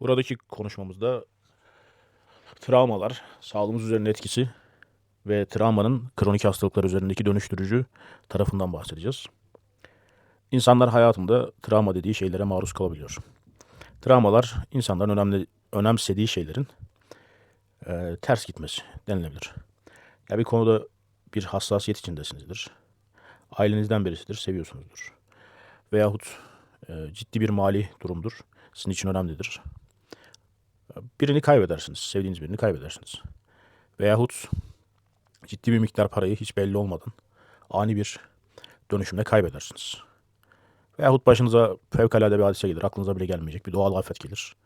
Buradaki konuşmamızda travmalar, sağlığımız üzerinde etkisi ve travmanın kronik hastalıklar üzerindeki dönüştürücü tarafından bahsedeceğiz. İnsanlar hayatında travma dediği şeylere maruz kalabiliyor. Travmalar insanların önemli önemsediği şeylerin e, ters gitmesi denilebilir. Ya bir konuda bir hassasiyet içindesinizdir. Ailenizden birisidir, seviyorsunuzdur. Veyahut e, ciddi bir mali durumdur. Sizin için önemlidir. Birini kaybedersiniz, sevdiğiniz birini kaybedersiniz. Veyahut ciddi bir miktar parayı hiç belli olmadan ani bir dönüşümle kaybedersiniz. Veyahut başınıza fevkalade bir hadise gelir, aklınıza bile gelmeyecek bir doğal afet gelir.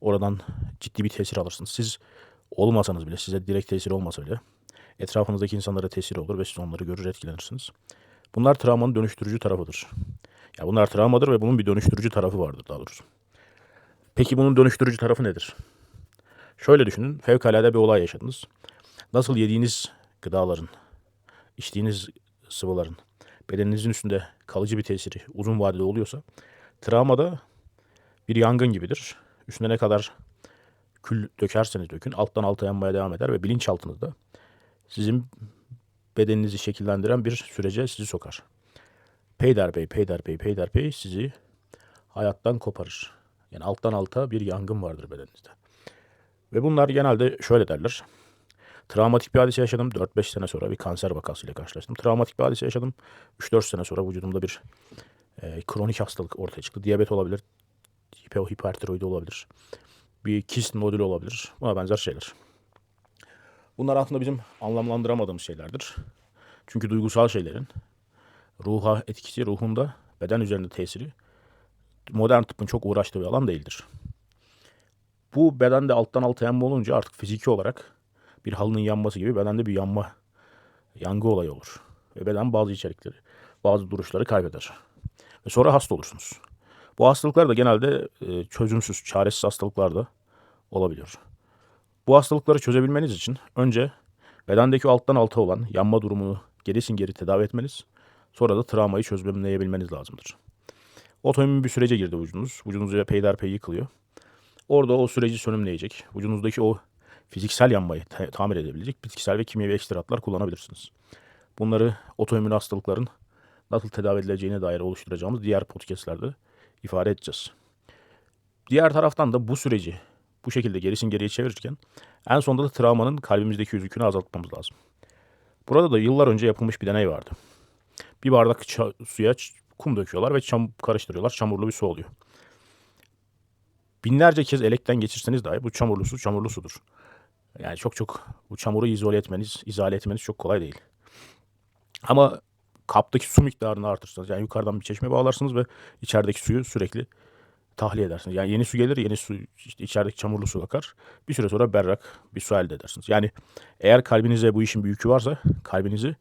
Oradan ciddi bir tesir alırsınız. Siz olmasanız bile, size direkt tesir olmasa bile etrafınızdaki insanlara tesir olur ve siz onları görür etkilenirsiniz. Bunlar travmanın dönüştürücü tarafıdır. Ya bunlar travmadır ve bunun bir dönüştürücü tarafı vardır daha doğrusu. Peki bunun dönüştürücü tarafı nedir? Şöyle düşünün, fevkalade bir olay yaşadınız. Nasıl yediğiniz gıdaların, içtiğiniz sıvıların bedeninizin üstünde kalıcı bir tesiri uzun vadede oluyorsa, travmada bir yangın gibidir. Üstüne ne kadar kül dökerseniz dökün, alttan alta yanmaya devam eder ve bilinçaltınızda sizin bedeninizi şekillendiren bir sürece sizi sokar. Peyderpey, peyderpey, peyderpey sizi hayattan koparır. Yani alttan alta bir yangın vardır bedeninizde. Ve bunlar genelde şöyle derler. Travmatik bir hadise yaşadım. 4-5 sene sonra bir kanser vakasıyla karşılaştım. Travmatik bir hadise yaşadım. 3-4 sene sonra vücudumda bir e, kronik hastalık ortaya çıktı. Diyabet olabilir. Hipo, hipertiroidi olabilir. Bir kist nodülü olabilir. Buna benzer şeyler. Bunlar aslında bizim anlamlandıramadığımız şeylerdir. Çünkü duygusal şeylerin ruha etkisi, ruhunda beden üzerinde tesiri modern tıbbın çok uğraştığı bir alan değildir. Bu bedende alttan alta yanma olunca artık fiziki olarak bir halının yanması gibi bedende bir yanma, yangı olayı olur. Ve beden bazı içerikleri, bazı duruşları kaybeder. Ve sonra hasta olursunuz. Bu hastalıklar da genelde e, çözümsüz, çaresiz hastalıklar da olabiliyor. Bu hastalıkları çözebilmeniz için önce bedendeki alttan alta olan yanma durumunu gerisin geri tedavi etmeniz, sonra da travmayı çözümleyebilmeniz lazımdır. Otoimmün bir sürece girdi vücudunuz. Vücudunuz peyderpey yıkılıyor. Orada o süreci sönümleyecek. Vücudunuzdaki o fiziksel yanmayı ta- tamir edebilecek bitkisel ve kimyevi ekstratlar kullanabilirsiniz. Bunları otoimmün hastalıkların nasıl tedavi edileceğine dair oluşturacağımız diğer podcastlerde ifade edeceğiz. Diğer taraftan da bu süreci bu şekilde gerisin geriye çevirirken en sonunda da travmanın kalbimizdeki yükünü azaltmamız lazım. Burada da yıllar önce yapılmış bir deney vardı. Bir bardak suya kum döküyorlar ve çam karıştırıyorlar. Çamurlu bir su oluyor. Binlerce kez elekten geçirseniz dahi bu çamurlu su çamurlu sudur. Yani çok çok bu çamuru izole etmeniz, izale etmeniz çok kolay değil. Ama kaptaki su miktarını artırırsanız yani yukarıdan bir çeşme bağlarsınız ve içerideki suyu sürekli tahliye edersiniz. Yani yeni su gelir, yeni su işte içerideki çamurlu su akar. Bir süre sonra berrak bir su elde edersiniz. Yani eğer kalbinize bu işin bir yükü varsa kalbinizi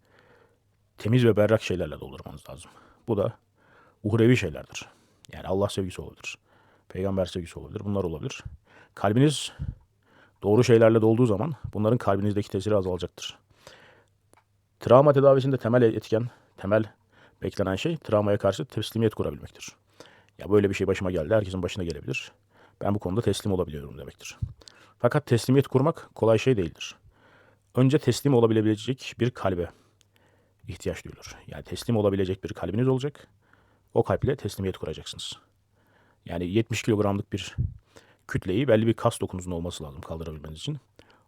temiz ve berrak şeylerle doldurmanız lazım. Bu da uhrevi şeylerdir. Yani Allah sevgisi olabilir. Peygamber sevgisi olabilir. Bunlar olabilir. Kalbiniz doğru şeylerle dolduğu zaman bunların kalbinizdeki tesiri azalacaktır. Travma tedavisinde temel etken, temel beklenen şey travmaya karşı teslimiyet kurabilmektir. Ya böyle bir şey başıma geldi, herkesin başına gelebilir. Ben bu konuda teslim olabiliyorum demektir. Fakat teslimiyet kurmak kolay şey değildir. Önce teslim olabilecek bir kalbe ihtiyaç duyulur. Yani teslim olabilecek bir kalbiniz olacak. O kalple teslimiyet kuracaksınız. Yani 70 kilogramlık bir kütleyi belli bir kas dokunuzun olması lazım kaldırabilmeniz için.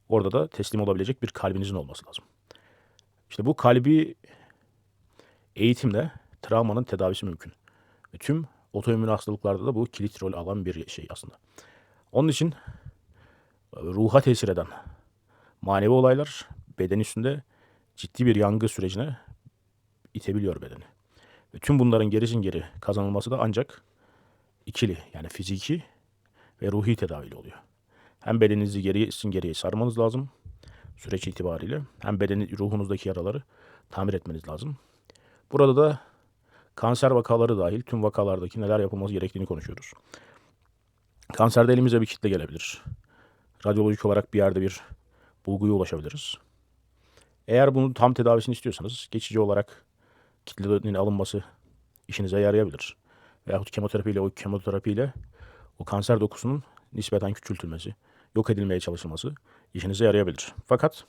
Orada da teslim olabilecek bir kalbinizin olması lazım. İşte bu kalbi eğitimle travmanın tedavisi mümkün. Ve tüm otoimmün hastalıklarda da bu kilit rol alan bir şey aslında. Onun için e, ruha tesir eden manevi olaylar beden üstünde ciddi bir yangı sürecine itebiliyor bedeni. Ve tüm bunların gerisin geri kazanılması da ancak ikili yani fiziki ve ruhi tedaviyle oluyor. Hem bedeninizi gerisin geriye sarmanız lazım süreç itibariyle. Hem bedeni ruhunuzdaki yaraları tamir etmeniz lazım. Burada da kanser vakaları dahil tüm vakalardaki neler yapılması gerektiğini konuşuyoruz. Kanserde elimize bir kitle gelebilir. Radyolojik olarak bir yerde bir bulguya ulaşabiliriz. Eğer bunun tam tedavisini istiyorsanız geçici olarak kitlenin alınması işinize yarayabilir. Veyahut kemoterapiyle o kemoterapiyle o kanser dokusunun nispeten küçültülmesi, yok edilmeye çalışılması işinize yarayabilir. Fakat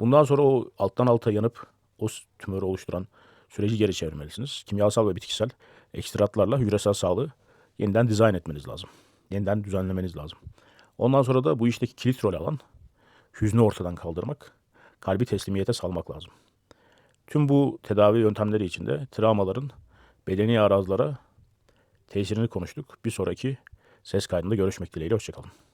bundan sonra o alttan alta yanıp o tümörü oluşturan süreci geri çevirmelisiniz. Kimyasal ve bitkisel ekstratlarla hücresel sağlığı yeniden dizayn etmeniz lazım. Yeniden düzenlemeniz lazım. Ondan sonra da bu işteki kilit rol alan hüznü ortadan kaldırmak, kalbi teslimiyete salmak lazım. Tüm bu tedavi yöntemleri içinde travmaların bedeni arazlara tesirini konuştuk. Bir sonraki ses kaydında görüşmek dileğiyle. Hoşçakalın.